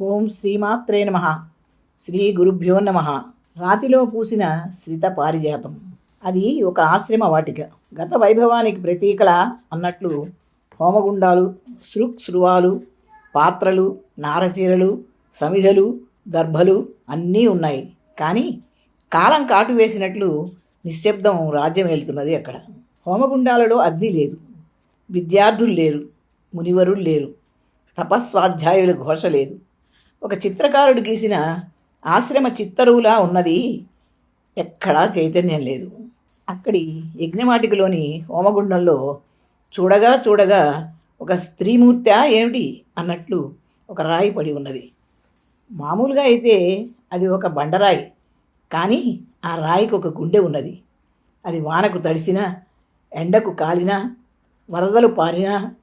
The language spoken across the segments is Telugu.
ఓం శ్రీమాత్రే నమ. శ్రీ గురుభ్యో నమ. రాతిలో పూసిన శ్రిత పారిజాతం. అది ఒక ఆశ్రమ వాటిక. గత వైభవానికి ప్రతీకల అన్నట్లు హోమగుండాలు శృక్శ్రువాలు శృవాలు పాత్రలు నారచీరలు సమిధలు దర్భలు అన్నీ ఉన్నాయి. కానీ కాలం కాటు వేసినట్లు నిశ్శబ్దం రాజ్యం అక్కడ. హోమగుండాలలో అగ్ని లేదు. విద్యార్థులు లేరు. మునివరులు లేరు. తపస్వాధ్యాయుల ఘోష లేదు. ఒక చిత్రకారుడు గీసిన ఆశ్రమ చిత్తరువులా ఉన్నది ఎక్కడా చైతన్యం లేదు. అక్కడి యజ్ఞవాటికలోని హోమగుండంలో చూడగా చూడగా ఒక స్త్రీమూర్తి ఏమిటి అన్నట్లు ఒక రాయి పడి ఉన్నది. మామూలుగా అయితే అది ఒక బండరాయి కానీ ఆ రాయికి ఒక గుండె ఉన్నది. అది వానకు తడిసినా ఎండకు కాలినా వరదలు పారినా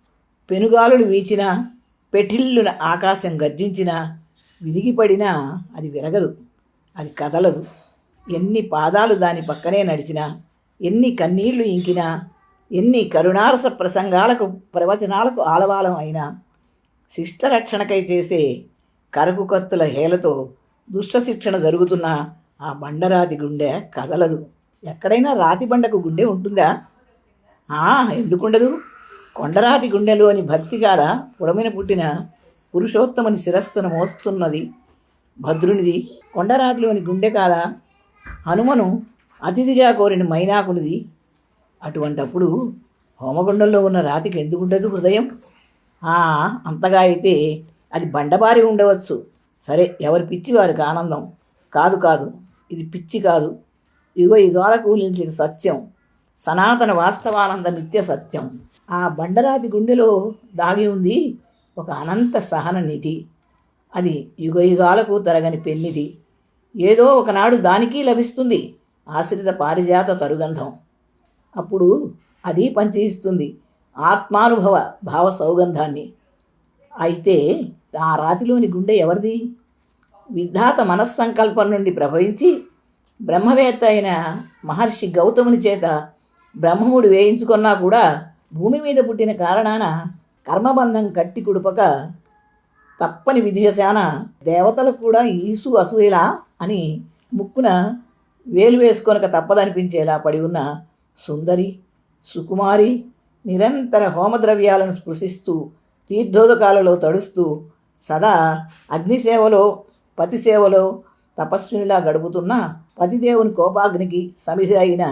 పెనుగాలులు వీచినా పెటిల్లున ఆకాశం గర్జించినా విరిగిపడినా అది విరగదు అది కదలదు. ఎన్ని పాదాలు దాని పక్కనే నడిచినా ఎన్ని కన్నీళ్ళు ఇంకినా ఎన్ని కరుణారస ప్రసంగాలకు ప్రవచనాలకు ఆలవాలం అయినా శిష్టరక్షణకై చేసే కరకు కత్తుల హేలతో దుష్ట శిక్షణ జరుగుతున్న ఆ బండరాతి గుండె కదలదు. ఎక్కడైనా రాతి బండకు గుండె ఉంటుందా? ఎందుకుండదు. కొండరాతి గుండెలోని భక్తి కాడ పుడమిన పుట్టిన పురుషోత్తముని శిరస్సును మోస్తున్నది భద్రునిది కొండరాతిలోని గుండె కాడ హనుమను అతిథిగా కోరిన మైనాకునిది. అటువంటప్పుడు హోమగుండంలో ఉన్న రాతికి ఎందుకుండదు హృదయం? ఆ, అంతగా అయితే అది బండబారి ఉండవచ్చు. సరే ఎవరి పిచ్చి వారికి ఆనందం. కాదు కాదు ఇది పిచ్చి కాదు. యుగ యుగాలకు నిలిచిన సత్యం. సనాతన వాస్తవానంద నిత్య సత్యం. ఆ బండరాతి గుండెలో దాగి ఉంది ఒక అనంత సహన నిధి. అది యుగయుగాలకు తరగని పెళ్ళిది ఏదో ఒకనాడు దానికి లభిస్తుంది ఆశ్రిత పారిజాత తరుగంధం. అప్పుడు అది పంచిస్తుంది ఆత్మానుభవ భావ సౌగంధాన్ని. అయితే ఆ రాతిలోని గుండె ఎవరిది? విధాత మనస్సంకల్పం నుండి ప్రభవించి బ్రహ్మవేత్త అయిన మహర్షి గౌతముని చేత బ్రహ్మముడు వేయించుకున్నా కూడా భూమి మీద పుట్టిన కారణాన కర్మబంధం కట్టి కుడుపక తప్పని విధివశాన దేవతలకు కూడా ఈసు అసూయలా అని ముక్కున వేలు వేసుకొనక తప్పదనిపించేలా పడి ఉన్న సుందరి సుకుమారి నిరంతర హోమద్రవ్యాలను స్పృశిస్తూ తీర్థోదకాలలో తడుస్తూ సదా అగ్నిసేవలో పతిసేవలో తపస్వినిలా గడుపుతున్న పతిదేవుని కోపాగ్నికి సమిధి అయిన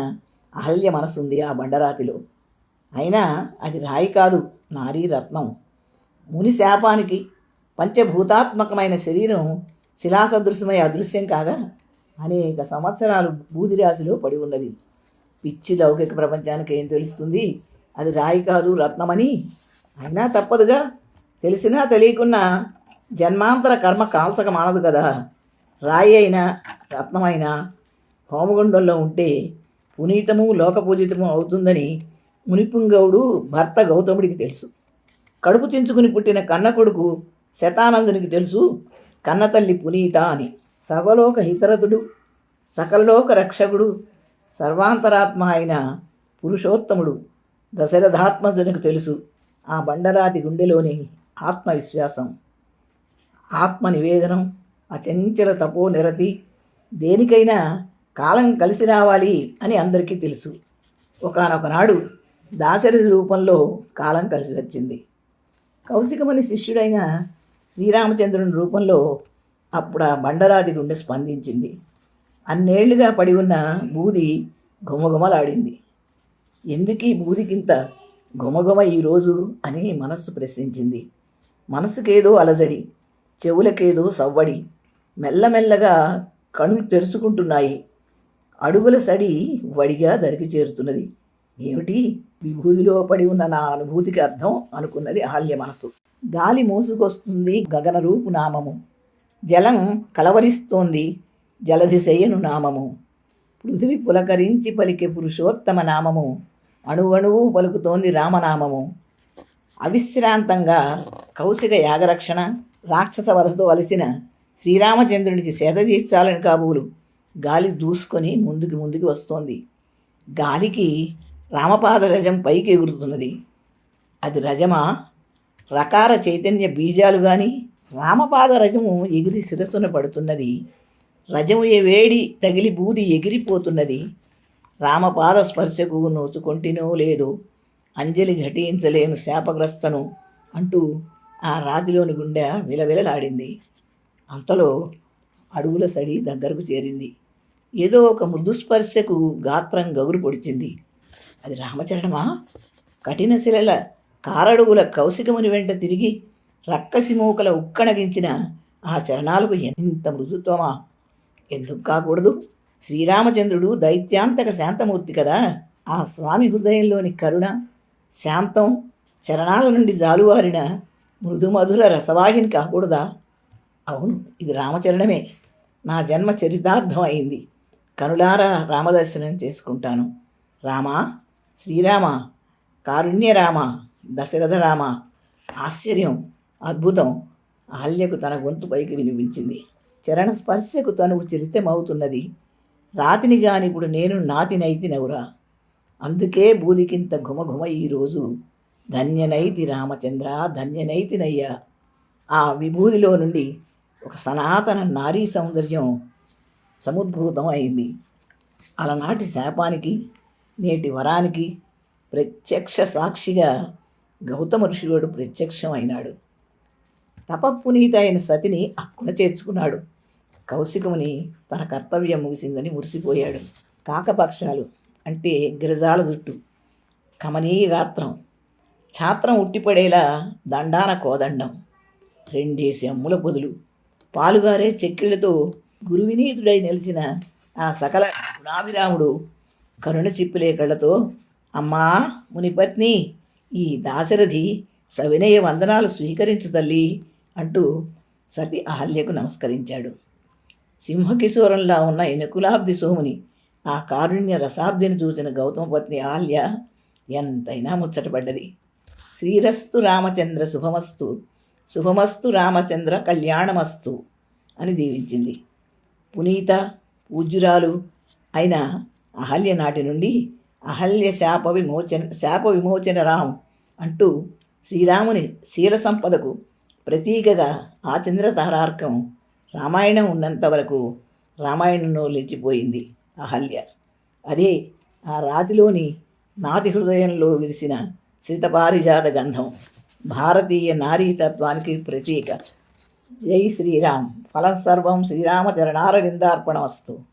అహల్య మనసుంది ఆ బండరాతిలో. అయినా అది రాయి కాదు. నారీ రత్నం ముని శాపానికి పంచభూతాత్మకమైన శరీరం శిలాసదృశ్యమై అదృశ్యం కాగా అనేక సంవత్సరాలు బూదిరాశిలో పడి ఉన్నది. పిచ్చి లౌకిక ప్రపంచానికి ఏం తెలుస్తుంది? అది రాయి కాదు రత్నమని? అయినా తప్పదుగా. తెలిసినా తెలియకున్నా జన్మాంతర కర్మ కాల్సక మానదు కదా. రాయి అయినా రత్నమైనా హోమగుండంలో ఉంటే పునీతము లోకపూజితము అవుతుందని మునిపుంగవుడు భర్త గౌతముడికి తెలుసు. కడుపు చించుకుని పుట్టిన కన్న కొడుకు శతానందునికి తెలుసు కన్నతల్లి పునీత అని. సర్వలోక హితరతుడు సకలలోక రక్షకుడు సర్వాంతరాత్మ అయిన పురుషోత్తముడు దశరథాత్మజునికి తెలుసు. ఆ బండరాతి గుండెలోని ఆత్మవిశ్వాసం ఆత్మ నివేదనం అచంచల తపో నిరతి దేనికైనా కాలం కలిసి రావాలి అని అందరికీ తెలుసు. ఒకనొకనాడు దాశరథి రూపంలో కాలం కలిసి వచ్చింది. కౌశికమని శిష్యుడైన శ్రీరామచంద్రుని రూపంలో అప్పుడు ఆ బండరాది గుండె స్పందించింది. అన్నేళ్ళుగా పడి ఉన్న బూది ఘుమఘుమలాడింది. ఎందుకీ బూదికింత ఘుమఘుమ ఈరోజు అని మనస్సు ప్రశ్నించింది. మనసుకేదో అలజడి చెవులకేదో సవ్వడి మెల్లమెల్లగా కళ్ళు తెరుచుకుంటున్నాయి. అడుగుల సడి వడిగా దరికి చేరుతున్నది. ఏమిటి? విభూతిలో పడి ఉన్న నా అనుభూతికి అర్థం అనుకున్నది అహల్య మనసు. గాలి మోసుకొస్తుంది గగన రూపు నామము. జలం కలవరిస్తోంది జలధిశయ్యను నామము. పృథివి పులకరించి పలికే పురుషోత్తమ నామము. అణువణువు పలుకుతోంది రామనామము. అవిశ్రాంతంగా కౌశిక యాగరక్షణ రాక్షస వధతో వలసిన శ్రీరామచంద్రునికి సేద తీర్చాలని కాబూలు గాలి దూసుకొని ముందుకు ముందుకు వస్తోంది. గాలికి రామపాద రజం పైకి ఎగురుతున్నది అది రజమా? రకార చైతన్య బీజాలు కానీ రామపాద రజము ఎగిరి శిరస్సున పడుతున్నది. రజము ఏ వేడి తగిలి బూది ఎగిరిపోతున్నది. రామపాద స్పర్శకు నోచుకొంటినో లేదో అంజలి ఘటించలేను శాపగ్రస్తను అంటూ ఆ రాతిలోని గుండె విలవిలలాడింది. అంతలో అడుగుల సడి దగ్గరకు చేరింది. ఏదో ఒక మృదుస్పర్శకు గాత్రం గగురు పొడిచింది. అది రామచరణమా? కఠిన శిలల కారడుగుల కౌశికముని వెంట తిరిగి రక్కసి మూకల ఉక్కణగించిన ఆ చరణాలకు ఎంత మృదుత్వమా? ఎందుకు కాకూడదు? శ్రీరామచంద్రుడు దైత్యాంతక శాంతమూర్తి కదా. ఆ స్వామి హృదయంలోని కరుణ శాంతం చరణాల నుండి జాలువారిన మృదుమధుల రసవాహిని కాకూడదా? అవును ఇది రామచరణమే. నా జన్మ చరితార్థం అయింది. కనులారా రామదర్శనం చేసుకుంటాను. రామా? శ్రీరామ కారుణ్యరామ దశరథరామ. దశరథ రామ ఆశ్చర్యం అద్భుతం. ఆల్యకు తన గొంతు పైకి వినిపించింది. చరణ స్పర్శకు తనువు చరితమవుతున్నది. రాతిని గానిప్పుడు నేను నాతినైతి నవురా? అందుకే బూదికింత ఘుమఘుమ ఈరోజు ధన్యనైతి రామచంద్ర ధన్యనైతినయ్యా ఆ విభూదిలో నుండి ఒక సనాతన నారీ సౌందర్యం సముద్భూతం అయింది అలనాటి శాపానికి నేటి వరానికి ప్రత్యక్ష సాక్షిగా గౌతమ ఋషివాడు ప్రత్యక్షం అయినాడు తపపునీత అయిన సతిని అక్కున చేర్చుకున్నాడు. కౌశికముని తన కర్తవ్యం ముగిసిందని మురిసిపోయాడు. కాకపక్షాలు అంటే గిరిజాల జుట్టు కమనీయ గాత్రం ఛాత్రం ఉట్టిపడేలా దండాన కోదండం రెండేసి అమ్ముల పొదులు పాలుగారే చెక్కిళ్ళతో గురువినీతుడై నిలిచిన ఆ సకల గుణాభిరాముడు కరుణ చిప్పులే కళ్ళతో అమ్మా మునిపత్ని ఈ దాశరథి సవినయ వందనాలు స్వీకరించు తల్లి అంటూ సతి అహల్యకు నమస్కరించాడు. సింహకిశోరంలా ఉన్న ఎనుకులాబ్ది సోముని ఆ కారుణ్య రసాబ్దిని చూసిన గౌతమ పత్ని అహల్య ఎంతైనా ముచ్చటపడ్డది. శ్రీరస్తు రామచంద్ర శుభమస్తు శుభమస్తు రామచంద్ర కళ్యాణమస్తు అని దీవించింది. పునీత పూజ్యురాలు అయిన అహల్య నాటి నుండి అహల్య శాప విమోచన శాప విమోచన రాం అంటూ శ్రీరాముని శీల సంపదకు ప్రతీకగా ఆ చంద్రతారార్కం రామాయణం ఉన్నంత వరకు రామాయణంలో నిలిచిపోయింది అహల్య. అదే ఆ రాతిలోని నాటి హృదయంలో విరిసిన శ్రీతపారిజాత గంధం భారతీయ నారీతత్వానికి ప్రతీక. జై శ్రీరామ్. ఫలం సర్వం శ్రీరామచరణారవిందార్పణమస్తు.